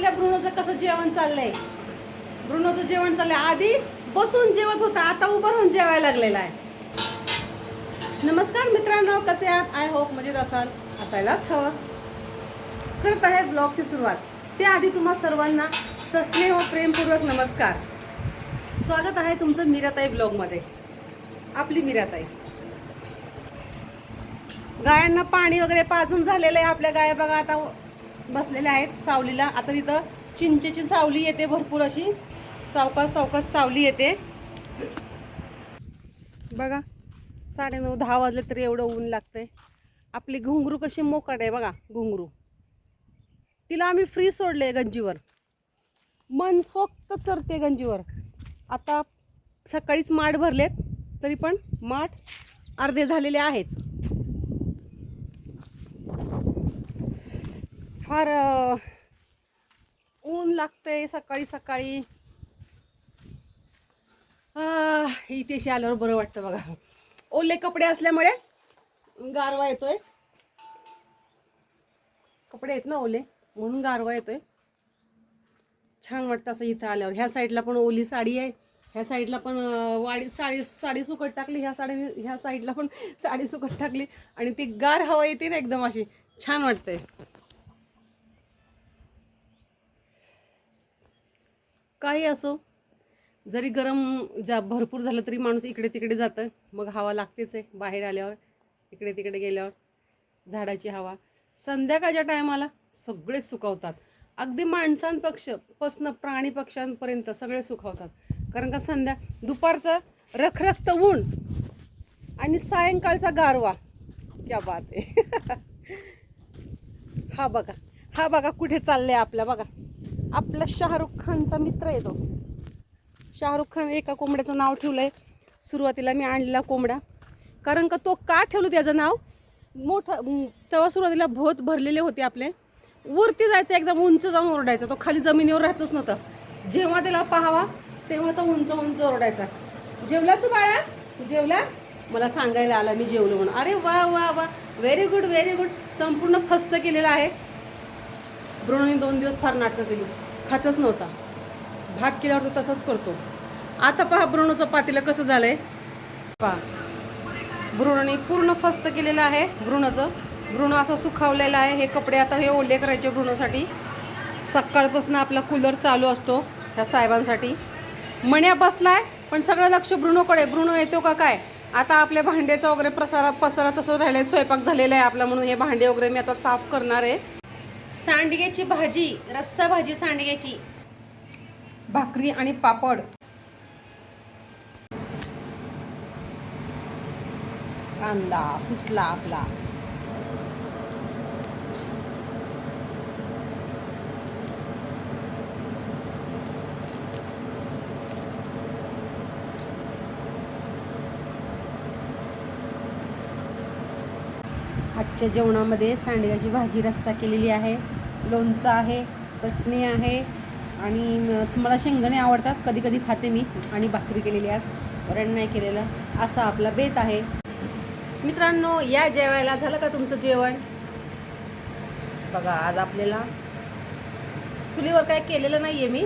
आपल्या ब्रुनोचं कसं जेवण चाललंय? ब्रुनोचं जेवण चाललंय. आधी बसून जेवत होता आता उभं राहून जेवायला लागलेला आहे. नमस्कार मित्रांनो कसे आहात? आय होप मजेत असाल. असायलाच हवं. करत आहे ब्लॉगची सुरुवात. त्याआधी तुम्हा सर्वांना सस्नेह व प्रेमपूर्वक नमस्कार. स्वागत आहे तुमचं मीराताई ब्लॉगमध्ये. आपली मीराताई. गायांना पाणी वगैरे पाजून झालेलं आहे आपल्या गाया. बघा आता बसलेले आहेत सावलीला. आता तिथं चिंचेची सावली येते भरपूर अशी. सावकास सावकास सावली येते. बघा साडेनऊ दहा वाजले तरी एवढं ऊन लागतंय. आपली घुंगरू कशी मोकाट आहे बघा घुंगरू. तिला आम्ही फ्री सोडले गंजीवर. मन सोक्त चरते गंजीवर. आता सकाळीच माठ भरलेत तरी पण माठ अर्धे झालेले आहेत. फार ऊन लागतंय सकाळी सकाळी. आह, इथेशी आल्यावर बरं वाटतं बघा. ओले कपडे असल्यामुळे गारवा येतोय. कपडे आहेत ना ओले म्हणून गारवा येतोय. छान वाटतं असं इथं आल्यावर. ह्या साईडला पण ओली साडी आहे. ह्या साईडला पण वाडी साडी साडी सुकट टाकली. ह्या साडी ह्या साईडला पण साडी सुकट टाकली. आणि ती गार हवा येते ना एकदम अशी. छान वाटतंय. काही असो. जरी गरम जा भरपूर झालं तरी माणूस इकडे तिकडे जातं. मग हवा लागतेच आहे बाहेर आल्यावर इकडे तिकडे गेल्यावर झाडाची हवा. संध्याकाळच्या टायमाला सगळे सुकवतात. अगदी माणसांपक्ष पासनं प्राणी पक्ष्यांपर्यंत सगळे सुकवतात. कारण का संध्या दुपारचं रखरखत ऊन आणि सायंकाळचा गारवा. क्या बात आहे. हा बघा हा बघा कुठे चाललंय आपल्या बघा. आपला शाहरुख खानचा मित्र येतो शाहरुख खान एका कोंबड्याचं नाव ठेवलं आहे सुरुवातीला मी आणलेला कोंबडा. कारण का तो का ठेवलं त्याचं नाव? मोठं तेव्हा सुरुवातीला भोत भरलेले होते आपले. वरती जायचं एकदम उंच जाऊन ओरडायचा. तो खाली जमिनीवर राहतच नव्हतं. जेव्हा त्याला पाहावा तेव्हा तो उंच उंच ओरडायचा. जेवला तू बाळा? जेवला? मला सांगायला आला मी जेवलो म्हणून. अरे वा वा वा. व्हेरी गुड व्हेरी गुड संपूर्ण फस्त केलेलं आहे. ब्रोनोने दोन दिवस फार नाटकं केली. खातच नव्हता. भात केल्यावर तो तसाच करतो. आता पहा ब्रुणोचं पातेलं कसं झालंय. पहा. ब्रुणोने पूर्ण फस्त केलेलं आहे ब्रुणोचं. भ्रूण असं सुखावलेलं आहे. हे कपडे आता हे ओले करायचे ब्रुणोसाठी. सकाळपासून आपला कूलर चालू असतो ह्या साहेबांसाठी. मण्या बसलाय पण सगळं लक्ष ब्रुणोकडे. ब्रुणो येतो का काय? आता आपल्या भांड्याचा वगैरे प्रसारा पसारा तसंच आहे स्वयंपाक झालेला आहे आपला म्हणून हे भांडे वगैरे मी आता साफ करणार आहे. सांडग्याची भाजी रस्सा भाजी सांडग्याची. भाकरी आणि पापड. कांदा फुटला आपला. आजच्या जेवणामध्ये सांडग्याची भाजी रस्सा केलेली आहे लोणचं आहे चटणी आहे आणि मला तुम्हाला शेंगणे आवडतात कधी कधी खाते मी आणि भाकरी केलेली आज. वरण नाही केलेलं असा आपला बेत आहे. मित्रांनो या जेवायला झालं का तुमचं जेवण? बघा आज आपल्याला चुलीवर काय केलेलं नाही आहे मी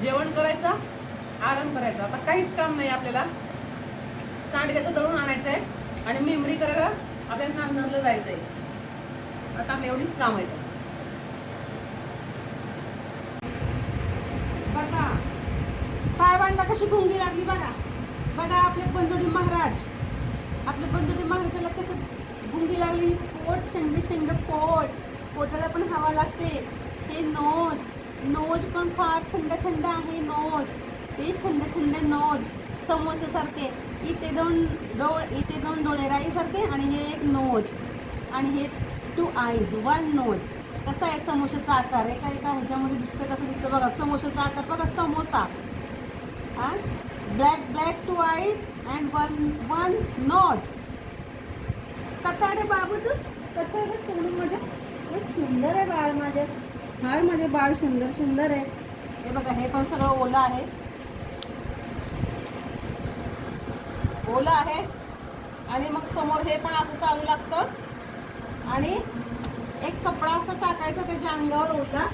जेवण करायचा आराम करायचा. आता काहीच काम नाही आपल्याला. सांडग्याचं दळून आणायचं आहे आणि मेमरी करायला आपल्याला नांदरला जायचं आहे आता आपल्या एवढीच काम आहे बघा साहेबांना कशी गुंगी लागली बघा. बघा आपले पंजोडी महाराज. आपले पंजोडी महाराजाला कशी गुंगी लागली. पोट शेंड शेंड पोट. पोटाला पण हवा लागते. हे नोज नोज पण फार थंड थंड आहे नोज. तेच थंड थंड नोज. समोसेसारखे इथे दोन डोळ इथे दोन डोळे राईसारखे आणि हे एक नोज. आणि हे टू आईज वन नोज कसा आहे समोशाचा आकार? एका एका ह्याच्यामध्ये दिसतं कसं दिसतं बघा. समोशाचा आकार बघा samosa. Black black two eyes and one one nose कताडे बाबू तू. कताडे सोडून माझ्या खूप सुंदर आहे बाळ माझ्या फार माझे बाळ सुंदर सुंदर आहे. हे बघा हे पण सगळं ओलं आहे. ओलं आहे. आणि मग समोर हे पण असं चालू लागतं. आणि एक कपडा असा टाकायचा त्याच्या अंगावर ओढला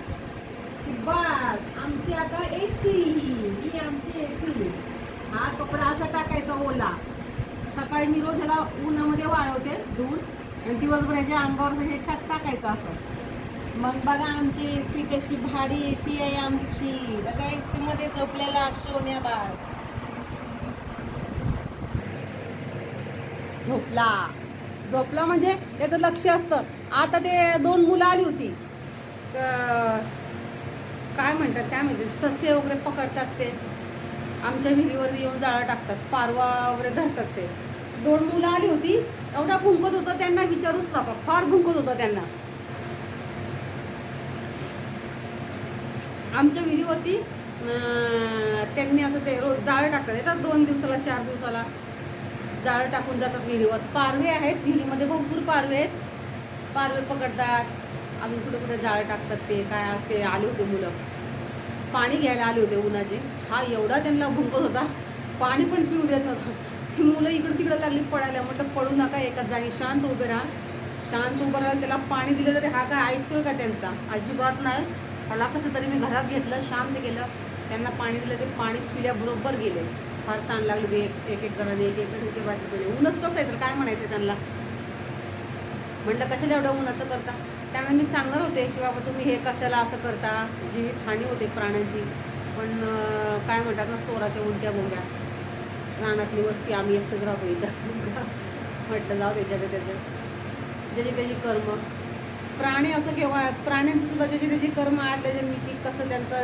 की बस आमची आता एसी ही ही आमची एसी हा कपडा असा टाकायचा ओला. सकाळी मी रोज ह्याला उन्हामध्ये वाळवते धुवून आणि दिवसभर ह्याच्या अंगावर हे टाकायचं असं. मग बघा आमची एसी कशी भारी एसी आहे आमची. बघा एसी मध्ये झोपलेला सोन्या बाळ. झोपला. झोपला म्हणजे त्याचं लक्ष असतं. आता ते दोन मुलं आली होती. काय म्हणतात काय म्हणते सस्य वगैरे पकडतात ते. आमच्या विहिरीवर येऊन जाळं टाकतात पारवा वगैरे धरतात ते. दोन मुलं आली होती एवढा भुंकत होता त्यांना विचारूच नका. फार भुंकत होता त्यांना. आमच्या विहिरीवरती त्यांनी असं ते रोज जाळं टाकतात. येतात दोन दिवसाला चार दिवसाला. जाळं टाकून जातात विहिरीवर पारवे आहेत विहिरीमध्ये भरपूर पारवे आहेत. पारवे पकडतात. अजून कुठे कुठे जाळं टाकतात ते काय ते आले होते मुलं. पाणी घ्यायला आले होते उन्हाचे. हा एवढा त्यांना भुंकत होता. पाणी पण पिऊ देत नव्हता. ती मुलं इकडं तिकडं लागली पडायला. म्हटलं पडू नका एका जागी शांत उभे राहा. शांत उभं राहायला त्याला पाणी दिलं तरी हा काय ऐकतोय का त्यांचा? अजिबात नाही. त्याला कसं तरी मी घरात घेतलं शांत केलं. त्यांना पाणी दिलं ते पाणी पिल्याबरोबर गेले. फार ताण लागले ते एक एक एक जणांनी एक एक एक वाटलं पहिले ऊनच तसं आहे तर काय म्हणायचं त्यांना? म्हटलं कशाला एवढं उन्हाचं करता? त्यामुळे मी सांगणार होते की बाबा तुम्ही हे कशाला असं करता? जीवित हानी होते प्राण्यांची पण काय म्हणतात ना चोराच्या उलट्या बोंब्या. रानातली वस्ती आम्ही एकटंच राहतो इथं. म्हटलं जाऊ त्याच्या त्याचं. ज्याची त्याची कर्म. प्राणी असं केव्हा प्राण्यांचं सुद्धा ज्याची त्याची कर्म आहेत त्या जन्मीची कसं त्यांचं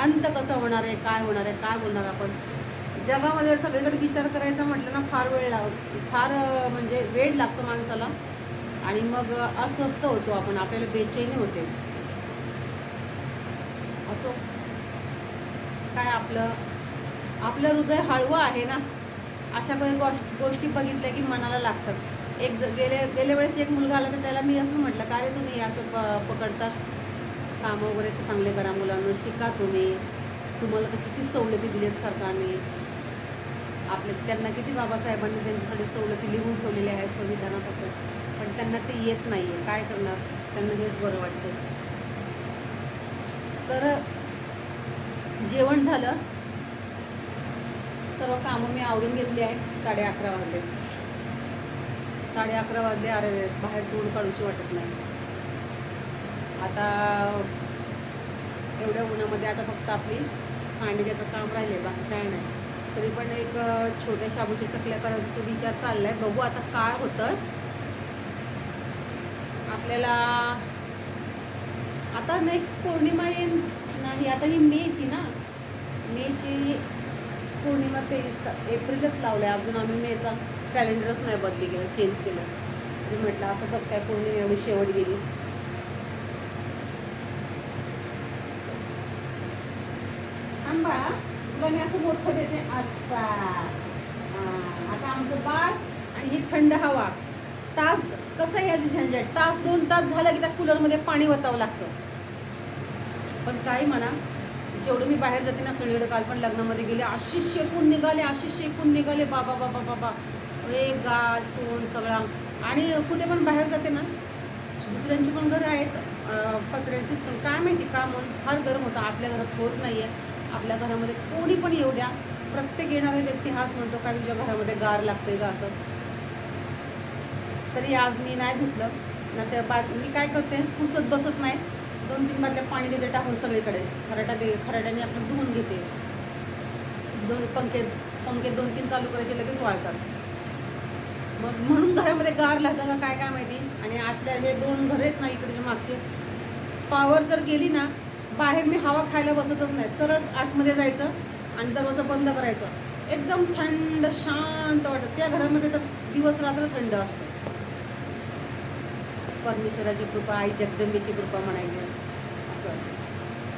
अंत कसं होणार आहे? काय होणार आहे? काय बोलणार आपण? जगामध्ये सगळीकडे विचार करायचा म्हटलं ना फार वेळ लाग फार म्हणजे वेळ लागतो माणसाला. आणि मग अस्वस्थ होतो आपण आपल्याला बेचैनी होते. असो. काय आपलं आपलं हृदय हळवं आहे ना? अशा काही गोष गोष्टी बघितल्या की मनाला लागतात. एक गेले गेल्या वेळेस एक मुलगा आला तर त्याला मी असं म्हटलं का रे तुम्ही असं प पकडतात कामं वगैरे चांगले करा मुलांना शिका तुम्ही. तुम्हाला तर किती सवलती दिली आहेत सरकारने. आपले त्यांना किती बाबासाहेबांनी त्यांच्यासाठी सवलती लिहून ठेवलेल्या आहेत संविधानात पण त्यांना ते येत नाही आहे काय करणार? त्यांना हेच बरं वाटतं तर जेवण झालं. सर्व कामं मी आवरून घेतली आहे साडे अकरा वाजले. साडे अकरा वाजले अरे बाहेर धूळ काढूशी वाटत नाही. आता एवढ्या उन्हामध्ये आता फक्त आपली सांडग्याचं काम राहिले बाकी काय नाही. तरी पण एक छोट्या शाबूच्या चकल्या करायचा विचार चाललाय. बघू आता काय होतं. आपल्याला आता नेक्स्ट पौर्णिमा येईल. नाही आता ही मेची ना. मेची पौर्णिमा तेवीस एप्रिलच लावलं आहे अजून आम्ही मेचा. कॅलेंडरच नाही बदली केलं चेंज केलं. मी म्हटलं असं कसं काय पौर्णिमा एवढी शेवट गेली? थांब बाळा तुला मी असं मोठं देते. असा. आता आमचं बाळ आणि ही थंड हवा. तास कसं आहे याची झंझट? तास दोन तास झालं की त्या कूलरमध्ये पाणी वतावं लागतं. पण काय म्हणा जेवढं मी बाहेर जाते ना सगळीकडे काल पण लग्नामध्ये गेले अशी शेकून निघाले अशी शेकून निघाले. बाबा बाबा बाबा. हे गाल तोंड सगळा. आणि कुठे पण बाहेर जाते ना दुसऱ्यांची पण घरं आहेत पत्र्यांचीच पण. काय माहिती का म्हणून? फार गरम होतं आपल्या घरात होत नाही आहे आपल्या घरामध्ये कोणी पण येऊ द्या. प्रत्येक येणारा व्यक्ती हाच म्हणतो का तुझ्या घरामध्ये गार लागते का असं? तरी आज मी नाही धुतलं. ना त्या बा मी काय करते? पुसत बसत नाही. दोन तीन बादल्या पाणी देते टाकून सगळीकडे. खराटा दे खराट्याने आपण धुवून घेते. दोन पंखे पंखे दोन तीन चालू करायचे लगेच वाळतात. मग म्हणून घरामध्ये गार लागतं का काय काय माहिती? आणि आतल्या हे दोन घर आहेत ना इकडे मागचे. पावर जर गेली ना बाहेर मी हवा खायला बसतच नाही. सरळ आतमध्ये जायचं आणि दरवाजा बंद करायचं. एकदम थंड शांत वाटत. त्या घरामध्ये तर दिवस रात्र थंड असतं. परमेश्वराची कृपा आई जगदंबेची कृपा म्हणायची. असं.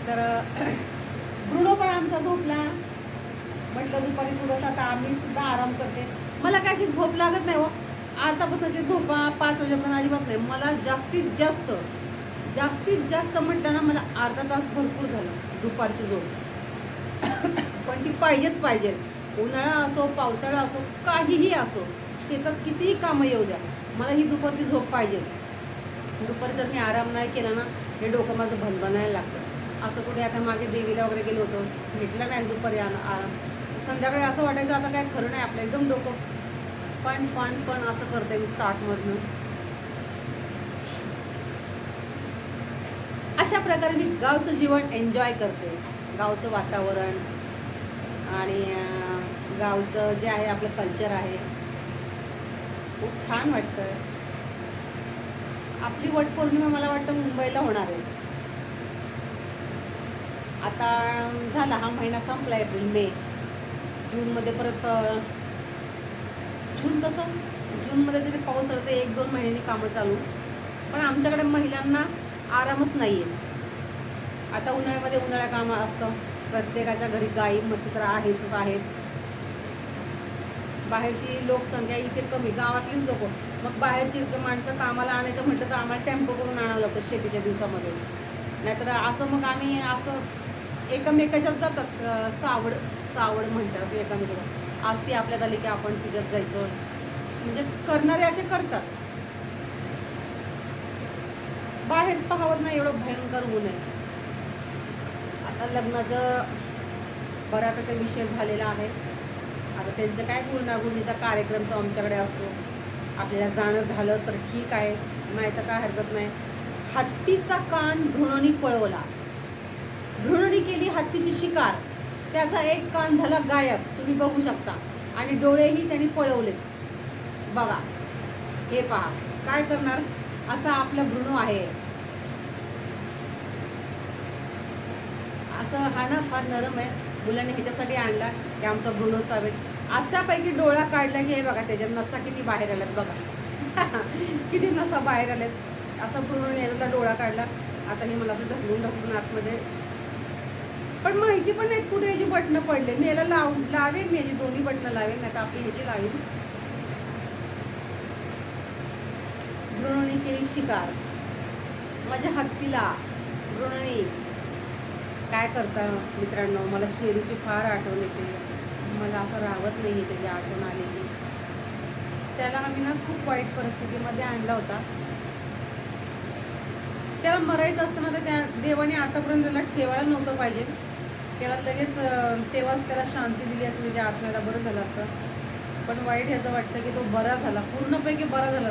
तर ब्रुडो पण आमचा झोपला. म्हटलं दुपारी थोडंसं आता आम्ही सुद्धा आराम करते. मला काय अशी झोप लागत नाही हो. आतापासूनची झोपा पाच वाजेपर्यंत अजिबात नाही. मला जास्तीत जास्त जास्तीत जास्त म्हटलं ना मला अर्धा तास भरपूर झाला दुपारची झोप. पण ती पाहिजेच पाहिजे. उन्हाळा असो पावसाळा असो काहीही असो शेतात कितीही कामं येऊ द्या मला ही दुपारची झोप पाहिजेच. दुपारी जर मी आराम नाही केला ना हे डोकं माझं भनभनायला लागतं असं कुठे आता मागे देवीला वगैरे गेलो होतो भेटलं नाही दुपारी आराम. संध्याकाळी असं वाटायचं आता काय खरं नाही आपलं एकदम डोकं. पण पण पण असं करते नुसतं आतमधनं. अशा प्रकारे मी गावचं जीवन एन्जॉय करते. गावचं वातावरण आणि गावचं जे आहे आपलं कल्चर आहे. खूप छान वाटतं आपली वटपौर्णिमा मला वाटतं मुंबईला होणार आहे. आता झाला हा महिना संपला एप्रिल मे. जूनमध्ये परत जून कसं? जूनमध्ये जरी पाऊस आला तर एक दोन महिन्यांनी कामं चालू. पण आमच्याकडे महिलांना आरामच नाही आहे आता उन्हाळ्यामध्ये उन्हाळ्या कामं असतं. प्रत्येकाच्या घरी गाई म्हशी तर आहेतच आहेत. बाहेरची लोकसंख्या इथे कमी गावातलीच लोक. मग बाहेरची माणसं कामाला आणायचं म्हटलं तर आम्हाला टेम्पो करून आणावं लागतं शेतीच्या दिवसामध्ये. नाहीतर असं मग आम्ही असं एकमेकाच्यात जातात सावड असं आवड म्हणतात एकामेकाला. आज ती आपल्यात आली की आपण तिच्यात जायचं. म्हणजे करणारे असे करतात. बाहेर पाहावत नाही एवढं भयंकर ऊन आहे. आता लग्नाचं बऱ्यापैकी विषय झालेला आहे. आता त्यांच्या काय गुणागुणीचा कार्यक्रम तो आमच्याकडे असतो. आपल्याला जाणं झालं तर ठीक आहे नाही तर काय हरकत नाही. हत्तीचा कान घृणणी पळवला. घृणणी केली हत्तीची शिकार. त्याचा एक कान झाला गायब. तुम्ही बघू शकता. आणि डोळेही त्यांनी पळवलेत बघा. हे पहा. काय करणार? असा आपला भ्रूण आहे. असं हा ना फार नरम आहे. मुलांनी ह्याच्यासाठी आणला की आमचा भ्रूण वेट अशापैकी डोळा काढला की हे बघा त्याच्या नसा किती बाहेर आल्यात बघा. किती नसा बाहेर आल्यात. असा भ्रूण याचा डोळा काढला. आता हे मला असं ढकलून ढकलून आतमध्ये पण माहिती पण नाहीत कुठे याची बटणं पडले. मी याला लाव लावेन मी याची दोन्ही बटणं लावेन नाही तर आपली ह्याची लावेन. द्रोणी केली शिकार. माझ्या हत्तीला द्रोणी काय करता मित्रांनो? मला शेरीची फार आठवण येते. मला असं राहत नाही त्याची आठवण आलेली. त्याला आम्ही ना खूप वाईट परिस्थितीमध्ये आणला होता. त्याला मरायचं असताना तर त्या देवाने आतापर्यंत त्याला ठेवायला नव्हतं पाहिजे. त्याला लगेच तेव्हाच त्याला शांती दिली असते त्याच्या आत्म्याला बरं झालं असतं. पण वाईट ह्याचं वाटतं की तो बरा झाला पूर्णपैकी बरा झाला.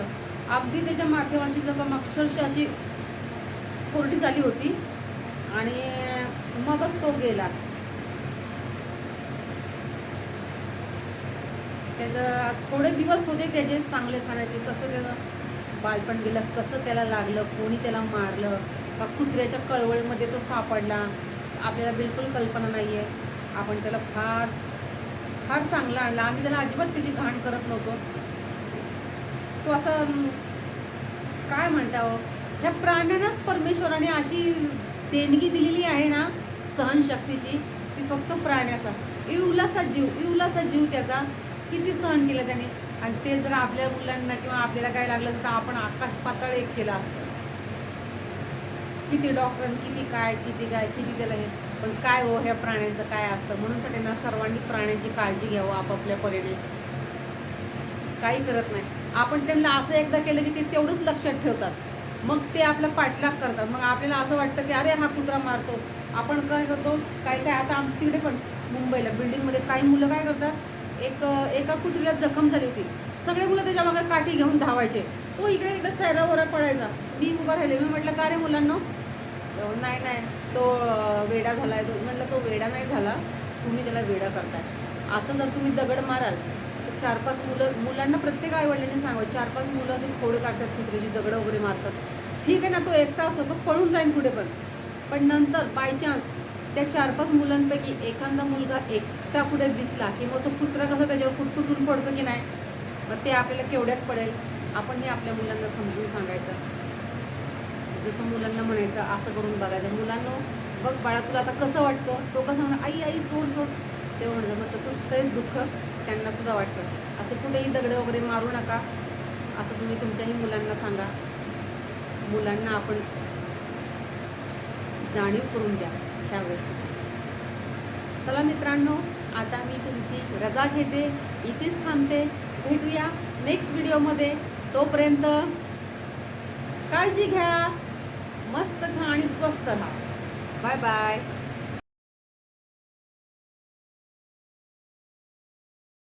अगदी त्याच्या माथेवरची सगळं अक्षरशः अशी कोरडी झाली होती आणि मगच तो गेला. त्याचं थोडे दिवस होते त्याचे चांगले खाण्याचे कसं त्याचं बालपण गेलं कसं त्याला लागलं कोणी त्याला मारलं का कुत्र्याच्या कळवळीमध्ये तो सापडला आपल्याला बिलकुल कल्पना नाही आहे आपण त्याला फार फार चांगला आणला. आम्ही त्याला अजिबात त्याची घाण करत नव्हतो. तो असा काय म्हणता हो? ह्या प्राण्यांनाच परमेश्वराने अशी देणगी दिलेली आहे ना सहनशक्तीची ती फक्त प्राण्याचा. इवलासा जीव इवलासा जीव त्याचा. किती सहन केलं त्याने? आणि ते जर आपल्या मुलांना किंवा आपल्याला काय लागलं असतं तर आपण आकाश पातळ एक केलं असतं. किती डॉक्टर किती काय किती काय किती त्याला हे पण काय हो ह्या प्राण्यांचं काय असतं? म्हणून सगळ्यांना ना सर्वांनी प्राण्यांची काळजी घ्यावं आपापल्या परीने. काही करत नाही. आपण त्यांना असं एकदा केलं की ते तेवढंच लक्षात ठेवतात. मग ते आपला पाठलाग करतात. मग आपल्याला असं वाटतं की अरे हा कुत्रा मारतो. आपण काय करतो? काय काय आता आमच्या तिकडे पण मुंबईला बिल्डिंगमध्ये काही मुलं काय करतात? एक एका कुत्रीला जखम झाली होती. सगळे मुलं त्याच्यामागे काठी घेऊन धावायचे. तो इकडे इकडे सैरावर पडायचा. मी उभा राहिले. मी म्हटलं का रे मुलांना? नाही नाही. तो वेडा झाला आहे तो म्हटलं तो वेडा नाही झाला. तुम्ही त्याला वेडा करताय. असं जर तुम्ही दगड माराल तर चार पाच मुलं मुलांना प्रत्येक आईवडिलांनी सांगावं चार पाच मुलं अशी खोडं काढतात कुत्र्याची दगडं वगैरे मारतात. ठीक आहे ना तो एकटा असतो तो पळून जाईन कुठे पण. पण नंतर बाय चान्स त्या चार पाच मुलांपैकी एखादा मुलगा एकटा पुढे दिसला की मग तो कुत्रा कसा त्याच्यावर कुटकुटून पडतो की नाही मग ते आपल्याला केवढ्यात पडेल? आपण हे आपल्या मुलांना समजून सांगायचं. जसं मुलांना म्हणायचं असं करून बघायचं. मुलांना बघ बाळा तुला आता कसं वाटतं? तो कसं म्हणा आई आई सोड सोड. ते म्हणतं मग तसंच तेच दुःख त्यांना सुद्धा वाटतं. असं कुठेही दगडे वगैरे मारू नका. असं तुम्ही तुमच्याही मुलांना सांगा. मुलांना आपण जाणीव करून द्या ह्या गोष्टीची. चला मित्रांनो आता मी तुमची रजा घेते. इथेच थांबते. भेटूया नेक्स्ट व्हिडिओमध्ये तोपर्यंत काळजी घ्या. मस्त खा आणि स्वस्त राहा बाय बाय.